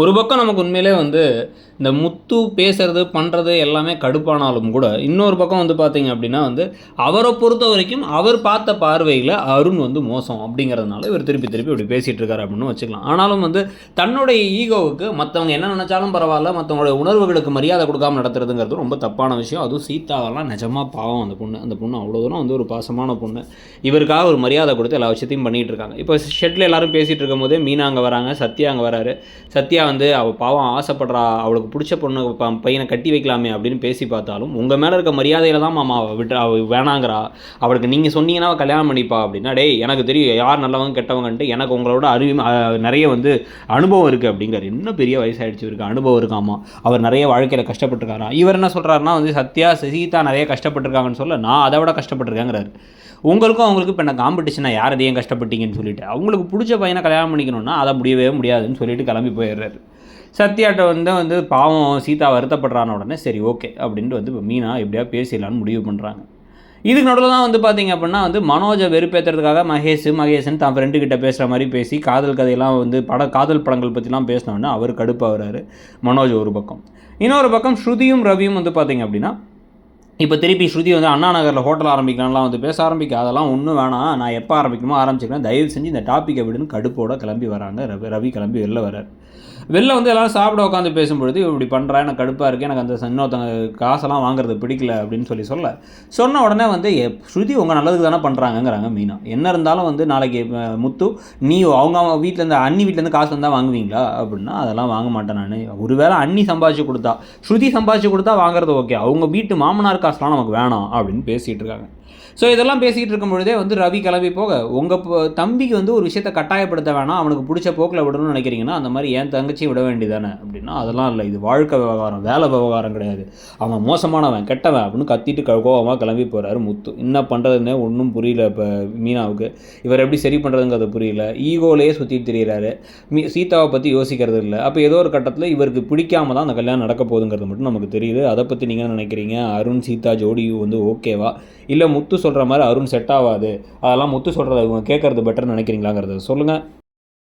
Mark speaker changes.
Speaker 1: ஒரு பக்கம் நமக்கு உண்மையிலே வந்து இந்த முத்து பேசுறது பண்ணுறது எல்லாமே கடுப்பானாலும் கூட இன்னொரு பக்கம் வந்து பார்த்தீங்க அப்படின்னா வந்து அவரை பொறுத்த வரைக்கும் அவர் பார்த்த பார்வையில் அருண் வந்து மோசம் அப்படிங்கிறதுனால இவர் திருப்பி திருப்பி இப்படி பேசிகிட்டு இருக்காரு அப்படின்னு வச்சுக்கலாம். ஆனாலும் வந்து தன்னுடைய ஈகோவுக்கு மற்றவங்க என்ன நினச்சாலும் பரவாயில்ல மற்றவங்களுடைய உணர்வுகளுக்கு மரியாதை கொடுக்காம நடத்துறதுங்கிறது ரொம்ப தப்பான விஷயம். அதுவும் சீதாவெல்லாம் நிஜமாக பாவம் அந்த பொண்ணு. அந்த பொண்ணு அவ்வளோ தூரம் வந்து ஒரு பாசமான பொண்ணு. இவருக்காக ஒரு மரியாதை கொடுத்து எல்லா விஷயத்தையும் பண்ணிகிட்டு இருக்காங்க. இப்போ ஷெட்டில் எல்லாரும் பேசிகிட்டு இருக்கும்போதே மீனா அங்கே வராங்க சத்யா அங்கே வராரு. சத்யா வந்து அவள் பாவம் ஆசைப்படுறா அவளுக்கு பிடிச்ச பொண்ணு ப- பையனை கட்டி வைக்கலாமே அப்படின்னு பேசி பார்த்தாலும் உங்கள் மேலே இருக்க மரியாதையில் தான் மாமா அவள் விட்டு அவள் வேணாங்கிறா. அவளுக்கு நீங்கள் சொன்னீங்கன்னா அவள் கல்யாணம் பண்ணிப்பா அப்படின்னா டேய் எனக்கு தெரியும் யார் நல்லவங்க கெட்டவங்கன்ட்டு எனக்கு உங்களோட அறிவு நிறைய வந்து அனுபவம் இருக்குது அப்படிங்கிறார். இன்னும் பெரிய வயசாயிடுச்சு இருக்கு அனுபவம் இருக்காமா அவர் நிறைய வாழ்க்கையில் கஷ்டப்பட்டுருக்காராம் இவர் என்ன சொல்கிறாருன்னா வந்து சத்யா சீதா நிறைய கஷ்டப்பட்டுருக்காங்கன்னு சொல்ல நான் அதை விட கஷ்டப்பட்டுருக்கேங்கிறாரு. உங்களுக்கும் அவங்களுக்கு இப்போ என்ன காம்படிஷனாக யார் அதையும் கஷ்டப்பட்டீங்கன்னு சொல்லிட்டு அவங்களுக்கு பிடிச்ச பையனை கல்யாணம் பண்ணிக்கணும்னா அதை முடியவே முடியாதுன்னு சொல்லிட்டு கிளம்பி போயிடுறாரு. சத்யாட்ட வந்து வந்து பாவம் சீதா வருத்தப்படுறான உடனே சரி ஓகே அப்படின்ட்டு வந்து இப்போ மீனா எப்படியா பேசிடலான்னு முடிவு பண்ணுறாங்க இதுக்கு நடுவில் தான் வந்து பார்த்தீங்க அப்படின்னா வந்து மனோஜை வெறுப்பேற்றுறதுக்காக மகேஷ் மகேஷன் தான் ஃப்ரெண்டு கிட்ட பேசுகிற மாதிரி பேசி காதல் கதையெல்லாம் வந்து பட காதல் படங்கள் பற்றிலாம் பேசினோடனே அவர் கடுப்பாகிறாரு மனோஜ் ஒரு பக்கம். இன்னொரு பக்கம் ஸ்ருதியும் ரவியும் வந்து பார்த்தீங்க அப்படின்னா இப்போ திருப்பி ஸ்ருதி வந்து அண்ணா நகரில் ஹோட்டல் ஆரம்பிக்கலாம்லாம் வந்து பேச ஆரம்பிக்க அதெல்லாம் ஒன்றும் வேணாம். நான் எப்போ ஆரம்பிக்கணுமோ ஆரம்பிச்சுக்கிறேன். தயவு செஞ்சு இந்த டாப்பிக்கை விடுன்னு கடுப்போட கிளம்பி வராங்க. ரவி ரவி கிளம்பி வெளில வரார். வெளில வந்து எல்லாரும் சாப்பிட உட்காந்து பேசும்பொழுது இப்படி பண்ணுறா எனக்கு கடுப்பாக இருக்குது எனக்கு அந்த இன்னொருத்தங்க காசெல்லாம் வாங்குறது பிடிக்கல அப்படின்னு சொல்லி சொல்ல சொன்ன உடனே வந்து எ- ஸ்ருதி உங்கள் நல்லதுக்கு தானே பண்ணுறாங்கங்கிறாங்க மீனா. என்ன இருந்தாலும் வந்து நாளைக்கு முத்து நீ அவங்க அவங்க வீட்டிலேருந்து அண்ணி வீட்டிலேருந்து காசு வந்தால் வாங்குவீங்களா? அப்படின்னா அதெல்லாம் வாங்க மாட்டேன் நான். ஒருவேளை அண்ணி சம்பாதிச்சு கொடுத்தா ஸ்ருதி சம்பாதிச்சு கொடுத்தா வாங்குறது ஓகே. அவங்க வீட்டு மாமனார் காசுலாம் நமக்கு வேணாம் அப்படின்னு பேசிகிட்டு இருக்காங்க. ஸோ இதெல்லாம் பேசிக்கிட்டு இருக்கும் பொழுதே வந்து ரவி கிளம்பி போக உங்கள் தம்பிக்கு வந்து ஒரு விஷயத்தை கட்டாயப்படுத்த வேணாம். அவனுக்கு பிடிச்ச போக்கில் விடணும்னு நினைக்கிறீங்கன்னா அந்த மாதிரி என் தங்கச்சி விட வேண்டியதானே அப்படின்னா அதெல்லாம் இல்லை. இது வாழ்க்கை விவகாரம். வேலை விவகாரம் கிடையாது. அவன் மோசமானவன். கெட்டவன். அப்படின்னு கத்திட்டு க- கிளம்பி போகிறாரு முத்து. என்ன பண்ணுறதுன்னே ஒன்றும் புரியல இப்போ மீனாவுக்கு. இவர் எப்படி சரி பண்ணுறதுங்கிறது புரியல. ஈகோலேயே சுற்றிட்டு திரியிறாரு. மீ சீதாவை பற்றி யோசிக்கிறது இல்லை. அப்போ ஏதோ ஒரு கட்டத்தில் இவருக்கு பிடிக்காம தான் அந்த கல்யாணம் நடக்க போகுதுங்கிறது மட்டும் நமக்கு தெரியுது. அதை பற்றி நீங்கள் என்ன நினைக்கிறீங்க? அருண் சீதா ஜோடி வந்து ஓகேவா? இல்லை முத்து முத்து சொல்கிற மாதிரி அருண் செட் ஆகாது அதெல்லாம் முத்து சொல்கிறத இவங்க கேட்குறது பெட்டர்னு நினைக்கிறீங்களாங்கிறது சொல்லுங்கள்